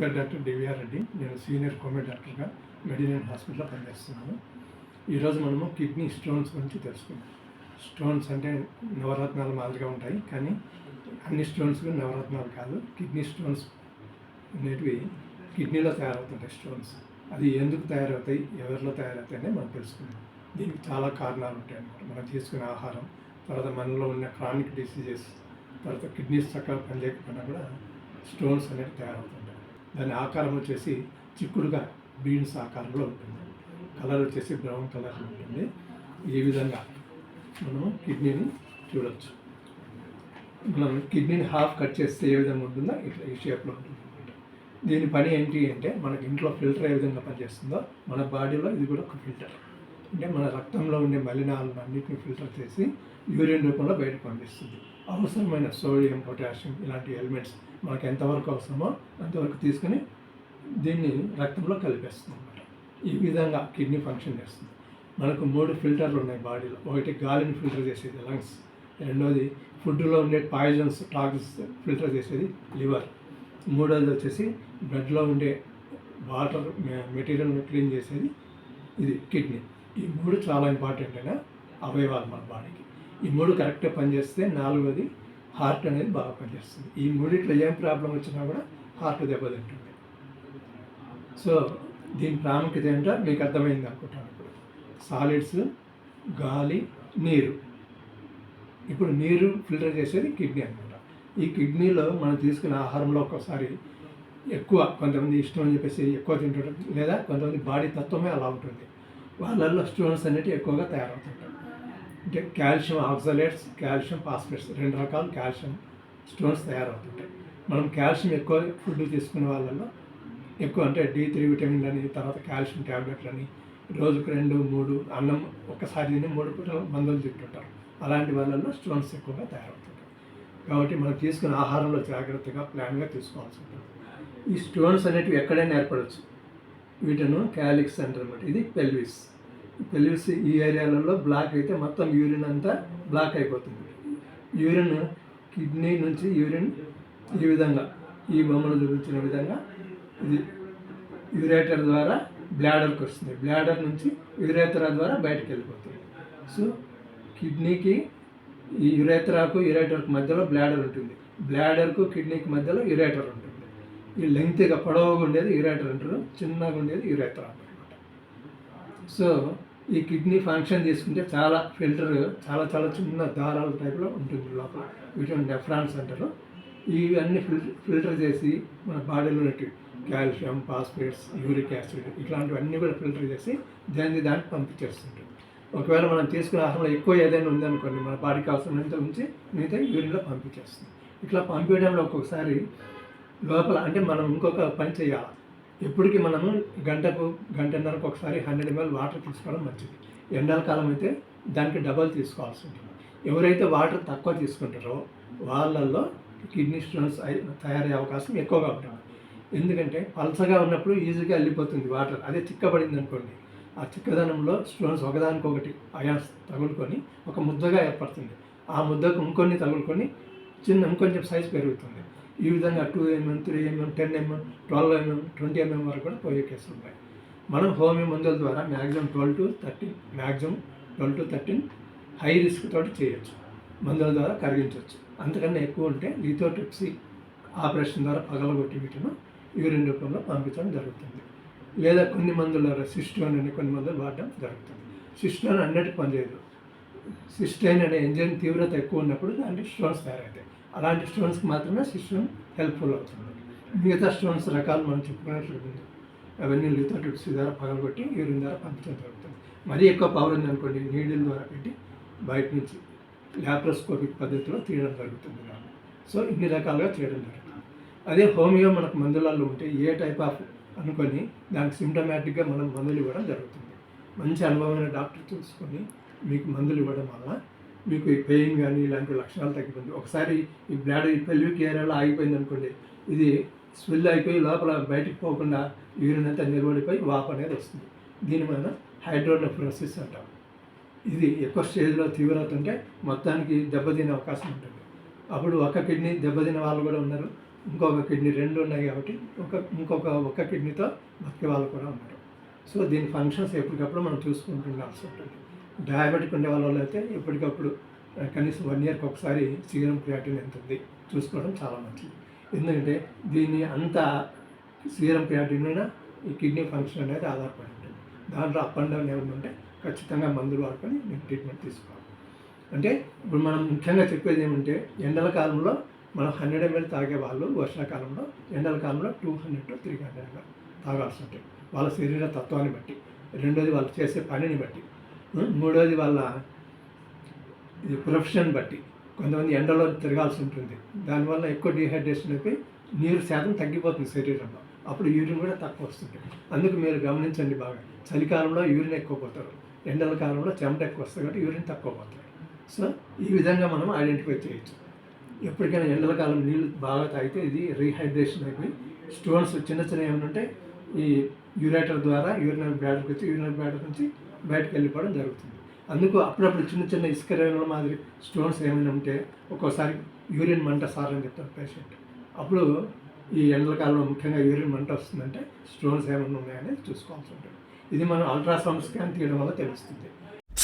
పేరు doctor DVR Reddy. నేను senior కోమే డాక్టర్గా మెడినల్ హాస్పిటల్లో పనిచేస్తున్నాను. ఈరోజు మనము కిడ్నీ స్టోన్స్ గురించి తెలుసుకుందాం. స్టోన్స్ అంటే నవరత్నాలు మాదిరిగా ఉంటాయి కానీ అన్ని స్టోన్స్ కూడా నవరత్నాలు కాదు. కిడ్నీ స్టోన్స్ అనేటివి కిడ్నీలో తయారవుతుంటాయి స్టోన్స్. అది ఎందుకు తయారవుతాయి ఎవరిలో తయారవుతాయి అనేది మనం తెలుసుకుందాం. దీనికి చాలా కారణాలు ఉంటాయి అన్నమాట. మనం తీసుకునే ఆహారం తర్వాత మనలో ఉన్న క్రానిక్ డిసీజెస్ తర్వాత కిడ్నీస్ చక్కగా పనిచేయకపోయినా కూడా స్టోన్స్ అనేవి తయారవుతాయి. దాని ఆకారం వచ్చేసి చిక్కుడుగా బీన్స్ ఆకారంలో ఉంటుంది. కలర్ వచ్చేసి బ్రౌన్ కలర్లో ఉంటుంది. ఈ విధంగా మనం కిడ్నీని చూడవచ్చు మనం కిడ్నీని హాఫ్ కట్ చేస్తే ఏ విధంగా ఉంటుందో ఇట్లా ఈ షేప్లో ఉంటుంది దీని పని ఏంటి అంటే మనకి ఇంట్లో ఫిల్టర్ ఏ విధంగా పనిచేస్తుందో మన బాడీలో ఇది కూడా ఒక ఫిల్టర్. అంటే మన రక్తంలో ఉండే మలినాలను అన్నింటిని ఫిల్టర్ చేసి యూరిన్ రూపంలో బయటకు పంపిస్తుంది. అవసరమైన సోడియం పొటాషియం ఇలాంటి ఎలిమెంట్స్ మనకు ఎంతవరకు అవసరమో అంతవరకు తీసుకుని దీన్ని రక్తంలో కలిపేస్తుంది అనమాట ఈ విధంగా కిడ్నీ ఫంక్షన్ చేస్తుంది. మనకు మూడు ఫిల్టర్లు ఉన్నాయి బాడీలో. ఒకటి గాలిని ఫిల్టర్ చేసేది లంగ్స్. రెండోది ఫుడ్లో ఉండే పాయిజన్స్ టాక్సిన్స్ ఫిల్టర్ చేసేది లివర్. మూడోది వచ్చేసి బ్లడ్లో ఉండే వాటర్ మెటీరియల్ని క్లీన్ చేసేది ఇది కిడ్నీ. ఈ మూడు చాలా ఇంపార్టెంట్ అయిన అవయవాలు మన బాడీకి. ఈ మూడు కరెక్ట్గా పనిచేస్తే నాలుగోది హార్ట్ అనేది బాగా పనిచేస్తుంది. ఈ మూడిట్లో ఏం ప్రాబ్లం వచ్చినా కూడా హార్ట్ దెబ్బతింటుంది. సో దీని ప్రాముఖ్యత ఏంటో మీకు అర్థమైంది అనుకుంటాను. ఇప్పుడు సాలిడ్స్ గాలి నీరు. ఇప్పుడు నీరు ఫిల్టర్ చేసేది కిడ్నీ అనమాట ఈ కిడ్నీలో మనం తీసుకునే ఆహారంలో ఒక్కోసారి ఎక్కువ కొంతమంది ఇష్టం అని చెప్పేసి ఎక్కువ తింటుంటారు. లేదా కొంతమంది బాడీ తత్వమే అలా ఉంటుంది. వాళ్ళల్లో స్టోన్స్ అనేవి ఎక్కువగా తయారవుతుంటారు కాల్షియం ఆక్సలేట్స్ కాల్షియం ఫాస్ఫేట్స్ రెండు రకాల కాల్షియం స్టోన్స్ తయారవుతుంటాయి. మనం కాల్షియం ఎక్కువ ఫుడ్ తీసుకునే వాళ్ళల్లో ఎక్కువ అంటే డి త్రీ విటమిన్లు అని తర్వాత కాల్షియం ట్యాబ్లెట్లు అని రోజుకు రెండు మూడు అన్నం ఒక్కసారి తిని మూడు పూట మందులు తింటుంటారు. అలాంటి వాళ్ళల్లో స్టోన్స్ ఎక్కువగా తయారవుతుంటాయి. కాబట్టి మనం తీసుకున్న ఆహారంలో జాగ్రత్తగా ప్లాన్గా తీసుకోవాల్సి ఉంటుంది. ఈ స్టోన్స్ అనేటివి ఎక్కడైనా ఏర్పడవచ్చు వీటను క్యాలిక్స్ అంటారు అనమాట ఇది పెల్విస్. తెలిసి ఈ ఏరియాలలో బ్లాక్ అయితే మొత్తం యూరిన్ అంతా బ్లాక్ అయిపోతుంది. యూరిన్ కిడ్నీ నుంచి యూరిన్ ఈ విధంగా ఈ బొమ్మలు చూపించిన విధంగా ఇది యురేటర్ ద్వారా బ్లాడర్కి వస్తుంది. బ్లాడర్ నుంచి యురేతరా ద్వారా బయటకు వెళ్ళిపోతుంది. సో కిడ్నీకి ఈ యురేతరాకు యురేటర్కు మధ్యలో బ్లాడర్ ఉంటుంది. బ్లాడర్కు కిడ్నీకి మధ్యలో యురేటర్ ఉంటుంది. ఈ లెంగ్త్గా పొడవుగా ఉండేది యురేటర్ అంటారు చిన్నగా ఉండేది యురేతరా సో ఈ కిడ్నీ ఫంక్షన్ తీసుకుంటే చాలా ఫిల్టర్ చాలా చాలా చిన్న దారాల టైప్లో ఉంటుంది లోపల. వీటిని నెఫ్రాన్స్ అంటారు. ఇవన్నీ ఫిల్ ఫిల్టర్ చేసి మన బాడీలో ఉన్నట్టు కాల్షియం ఫాస్ఫేట్స్ యూరిక్ యాసిడ్ ఇట్లాంటివన్నీ కూడా ఫిల్టర్ చేసి దాన్ని దానికి పంపించేస్తుంటుంది ఒకవేళ మనం తీసుకునే ఆహారంలో ఎక్కువ ఏదైనా ఉందనుకోండి మన బాడీకి అవసరమైనంత ఉంచి మిగతా యూరిన్లో పంపించేస్తుంది. ఇట్లా పంపించడంలో ఒక్కొక్కసారి లోపల అంటే మనం ఇంకొక పని చేయాలి? ఎప్పటికీ మనము గంటకు గంటన్నరకు ఒకసారి హండ్రెడ్ ఎంఎల్ వాటర్ తీసుకోవడం మంచిది. ఎండాకాలం అయితే దానికి డబల్ తీసుకోవాల్సి ఉంటుంది. ఎవరైతే వాటర్ తక్కువ తీసుకుంటారో వాళ్ళల్లో కిడ్నీ స్టోన్స్ తయారయ్యే అవకాశం ఎక్కువగా ఉంటుంది. ఎందుకంటే పలసగా ఉన్నప్పుడు ఈజీగా వెళ్ళిపోతుంది వాటర్. అదే చిక్కబడింది అనుకోండి ఆ చిక్కదనంలో స్టోన్స్ ఒకదానికొకటి అయాన్స్ తగులుకొని ఒక ముద్దగా ఏర్పడుతుంది. ఆ ముద్దకు ఇంకొన్ని తగులుకొని చిన్న ఇంకొంచెం సైజ్ పెరుగుతుంది. ఈ విధంగా two MM three MM ten MM twelve MM twenty MM వరకు కూడా పోయే కేసులు ఉన్నాయి. మనం హోమియో మందుల ద్వారా maximum twelve to thirteen maximum twelve to thirteen high risk తోటి చేయొచ్చు. మందుల ద్వారా కరిగించవచ్చు అంతకన్నా ఎక్కువ ఉంటే లిథోట్రిప్సీ ఆపరేషన్ ద్వారా పగలగొట్టి వీటిని యూరిన్ రూపంలో పంపించడం జరుగుతుంది. లేదా కొన్ని మందుల ద్వారా సిస్టోన్ అనే కొన్ని మందులు వాడడం జరుగుతుంది. సిస్టోన్ అన్నిటికి పనిచేయదు. సిస్టైన్ అనే ఎంజైమ్ తీవ్రత ఎక్కువ ఉన్నప్పుడు దాంట్లో స్టోన్స్ తయారవుతాయి. అలాంటి స్టూడెంట్స్కి మాత్రమే సిస్టమ్ హెల్ప్ఫుల్ అవుతుంది. మిగతా స్టోన్స్ రకాలు మనం చెప్పుకున్నట్లయితే అవన్నీ లిథోట్రిప్సీ ద్వారా పగలగొట్టి యూరిన్ ద్వారా పంపించడం జరుగుతుంది. మరీ ఎక్కువ పవర్ ఉందనుకోండి నీడిల్ ద్వారా పెట్టి బయట నుంచి ల్యాప్రోస్కోపిక్ పద్ధతిలో తీయడం జరుగుతుంది సో ఇన్ని రకాలుగా చేయడం జరుగుతుంది. అదే హోమియో మనకు మందులలో ఉంటే ఏ టైప్ ఆఫ్ అనుకొని దానికి సిమ్టమాటిక్గా మనం మందులు ఇవ్వడం జరుగుతుంది. మంచి అనుభవమైన డాక్టర్ చూసుకొని మీకు మందులు ఇవ్వడం వల్ల మీకు ఈ పెయిన్ కానీ ఇలాంటి లక్షణాలు తగ్గిపోతుంది ఒకసారి ఈ బ్లాడ్ ఈ పెల్విక్ ఏరియాలో ఆగిపోయింది అనుకోండి ఇది స్వెల్ అయిపోయి లోపల బయటికి పోకుండా యూరిన్ అంతా నిలబడిపోయి వాపు అనేది వస్తుంది. దీని మన హైడ్రోనెఫ్రోసిస్ అంటాం. ఇది ఎక్కువ స్టేజ్లో తీవ్రత ఉంటే మొత్తానికి దెబ్బతినే అవకాశం ఉంటుంది. అప్పుడు ఒక కిడ్నీ దెబ్బతిన వాళ్ళు కూడా ఉన్నారు. ఇంకొక కిడ్నీ రెండు ఉన్నాయి కాబట్టి ఒక ఇంకొక ఒక్క కిడ్నీతో బతికే వాళ్ళు కూడా ఉన్నారు. సో దీని ఫంక్షన్స్ ఎప్పటికప్పుడు మనం చూసుకుంటుండాల్సి ఉంటుంది. డయాబెటిక్ ఉండే వాళ్ళు అయితే ఎప్పటికప్పుడు కనీసం వన్ ఇయర్కి ఒకసారి సీరం క్రియాటిన్ ఎంత ఉంది చూసుకోవడం చాలా మంచిది. ఎందుకంటే దీన్ని అంత సీరం క్రియాటిన్ మీద ఈ కిడ్నీ ఫంక్షన్ అనేది ఆధారపడి ఉంటుంది. దాంట్లో అప్ అండ్ డౌన్ ఏమైనా ఉంటే ఖచ్చితంగా మందులు వాడుకొని నేను ట్రీట్మెంట్ తీసుకోవాలి. అంటే ఇప్పుడు మనం ముఖ్యంగా చెప్పేది ఏమంటే ఎండల కాలంలో మనం హండ్రెడ్ ఎంఎల్ తాగే వాళ్ళు వర్షాకాలంలో ఎండల కాలంలో two hundred to three hundred తాగాల్సి ఉంటుంది. వాళ్ళ శరీర తత్వాన్ని బట్టి. రెండోది వాళ్ళు చేసే పనిని బట్టి. మూడోది వాళ్ళ ఇది ప్రొఫెషన్ బట్టి. కొంతమంది ఎండలో తిరగాల్సి ఉంటుంది. దానివల్ల ఎక్కువ డిహైడ్రేషన్ అయిపోయి నీరు శాతం తగ్గిపోతుంది శరీరంలో. అప్పుడు యూరిన్ కూడా తక్కువ వస్తుంది. అందుకు మీరు గమనించండి బాగా. చలికాలంలో యూరిన్ ఎక్కువ పోతారు. ఎండల కాలంలో చెమట ఎక్కువ వస్తుంది కాబట్టి యూరిన్ తక్కువ పోతారు. సో ఈ విధంగా మనం ఐడెంటిఫై చేయొచ్చు. ఎప్పటికైనా ఎండల కాలం నీళ్ళు బాగా తాగితే ఇది రీహైడ్రేషన్ అయిపోయి స్టోన్స్ చిన్న చిన్న ఏమైనా ఉంటే ఈ యూరేటర్ ద్వారా యూరినల్ బ్యాడర్కి వచ్చి యూరినల్ బ్యాడర్ నుంచి బయటకు వెళ్ళిపోవడం జరుగుతుంది. అందుకు అప్పుడప్పుడు చిన్న చిన్న ఇసుక రేణుల మాదిరి స్టోన్స్ ఏమైనా ఉంటే ఒక్కోసారి యూరిన్ మంట సార్ అని చెప్తారు పేషెంట్. అప్పుడు ఈ ఎండల కాలంలో ముఖ్యంగా యూరిన్ మంట వస్తుందంటే స్టోన్స్ ఏమైనా ఉన్నాయనేది చూసుకోవాల్సి ఉంటుంది. ఇది మనం అల్ట్రాసౌండ్ స్కాన్ తీయడం వల్ల తెలుస్తుంది.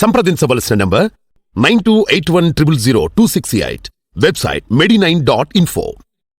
సంప్రదించవలసిన number nine two eight one triple zero two six eight. Website medinine dot info